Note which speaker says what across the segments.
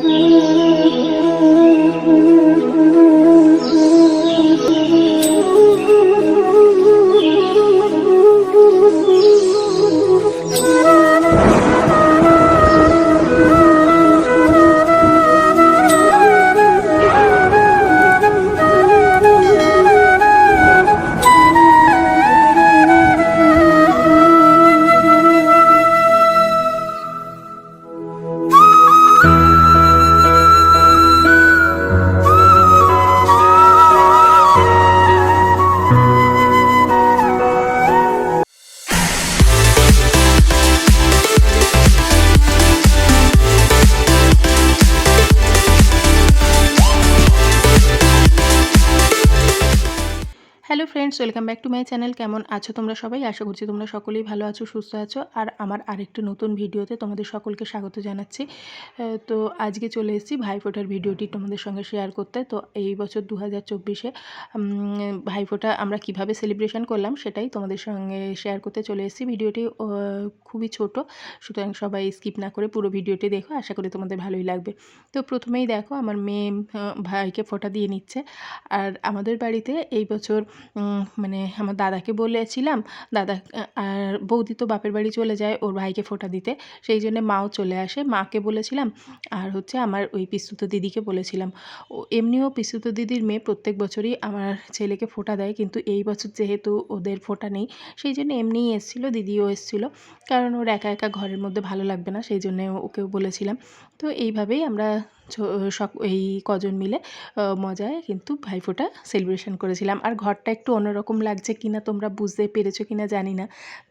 Speaker 1: Thank you. Friends welcome back to my channel কেমন আছো তোমরা সবাই? আশা করছি তোমরা সকলেই ভালো আছো, সুস্থ আছো। আর আমার আরেকটি নতুন ভিডিওতে তোমাদের সকলকে স্বাগত জানাচ্ছি। তো আজকে চলে এসেছি ভাইফোঁটার ভিডিওটি তোমাদের সঙ্গে শেয়ার করতে। তো এই বছর দু হাজার চব্বিশে ভাইফোঁটা আমরা কীভাবে সেলিব্রেশন করলাম সেটাই তোমাদের সঙ্গে শেয়ার করতে চলে এসেছি। ভিডিওটি খুবই ছোট, সুতরাং সবাই স্কিপ না করে পুরো ভিডিওটি দেখো। আশা করি তোমাদের ভালোই লাগবে। তো প্রথমেই দেখো, আমার মেয়ে ভাইকে ফোঁটা দিয়ে নিচ্ছে। আর আমাদের বাড়িতে এই বছর মানে আমার দাদাকে বলেছিলাম, দাদা, আর বৌদি তো বাপের বাড়ি চলে যায় ওর ভাইকে ফোঁটা দিতে। সেই জন্য মাও চলে আসে। মাকে বলেছিলাম, আর হচ্ছে আমার ওই পিস্তুত দিদিকে বলেছিলাম। ও এমনিও পিস্তুত দিদির মেয়ে প্রত্যেক বছরই আমার ছেলেকে ফোঁটা দেয়, কিন্তু এই বছর যেহেতু ওদের ফোঁটা নেই, সেই জন্য এমনিই এসেছিল, দিদিও এসেছিল। কারণ ওর একা একা ঘরের মধ্যে ভালো লাগবে না, সেই জন্য ওকেও বলেছিলাম তো এইভাবেই আমরা এই কজন মিলে মজায় কিন্তু ভাইফোঁটা সেলিব্রেশন করেছিলাম। আর ঘরটা একটু অন্যরকম লাগছে কিনা তোমরা বুঝতে পেরেছ কিনা জানি না।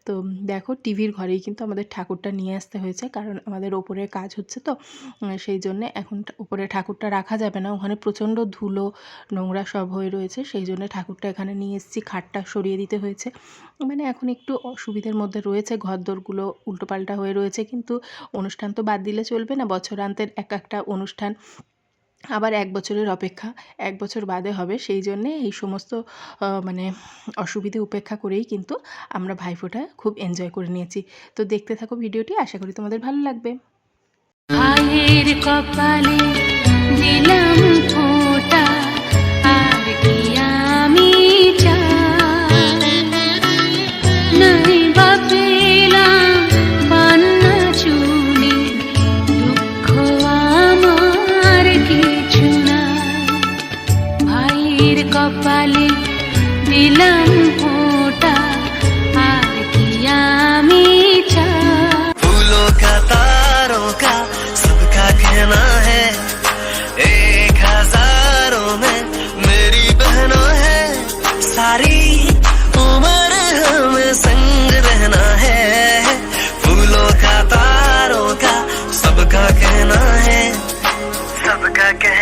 Speaker 1: তো দেখো, টিভির ঘরেই কিন্তু আমাদের ঠাকুরটা নিয়ে আসতে হয়েছে, কারণ আমাদের ওপরে কাজ হচ্ছে তো। সেই জন্যে এখন ওপরে ঠাকুরটা রাখা যাবে না। ওখানে প্রচণ্ড ধুলো, নোংরা সব হয়ে রয়েছে। সেই জন্য ঠাকুরটা এখানে নিয়ে এসেছি, খাটটা সরিয়ে দিতে হয়েছে। মানে এখন একটু অসুবিধার মধ্যে রয়েছে, ঘরদোরগুলো উল্টোপাল্টা হয়ে রয়েছে, কিন্তু অনুষ্ঠান তো বাদ দিলে চলবে না। বছরান্তের এক একটা অনুষ্ঠান আবার এক বছরের অপেক্ষা, এক বছর বাদে হবে। সেই জন্যে এই সমস্ত মানে অসুবিধে উপেক্ষা করেই কিন্তু আমরা ভাইফোঁটা খুব এনজয় করে নিয়েছি। তো দেখতে থাকো ভিডিওটি, আশা করি তোমাদের ভালো লাগবে।
Speaker 2: কপালে দিলাম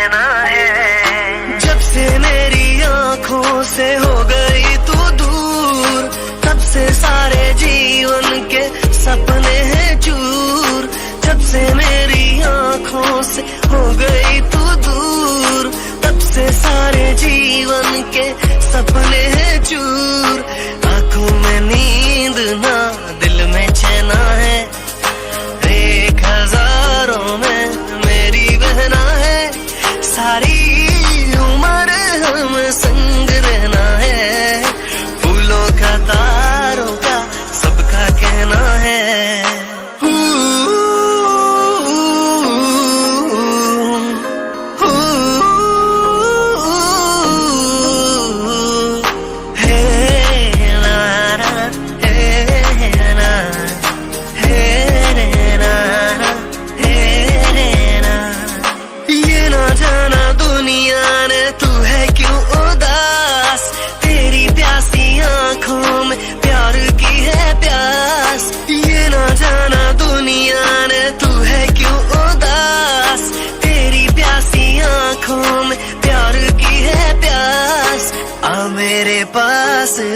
Speaker 3: सबका कहना है जब से मेरी आंखों से हो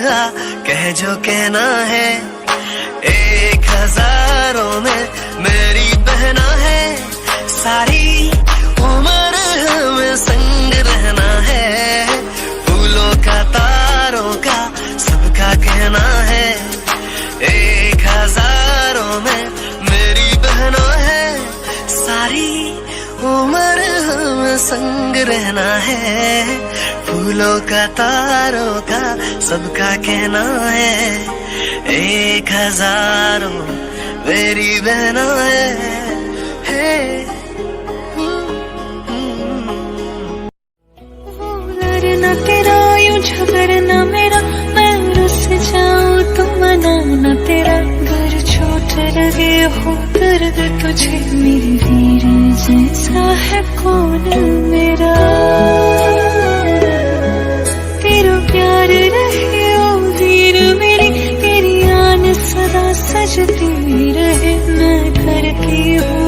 Speaker 3: पास कह जो कहना है। एक हज़ारों में मेरी बहना है। सारी संग रहना है। फूलों का तारों का सबका कहना है। एक हज़ारों मेरी बहना है, है। तेरा मेरा।
Speaker 4: मैं रुस जाऊँ तो मनाना तेरा। घर छोट लगे हो। दर्द तुझे मेरे वीर जैसा है कौन मेरा तेरा प्यार रहे ओ वीर मेरे तेरी आन सदा सजती रहे मैं करती हूँ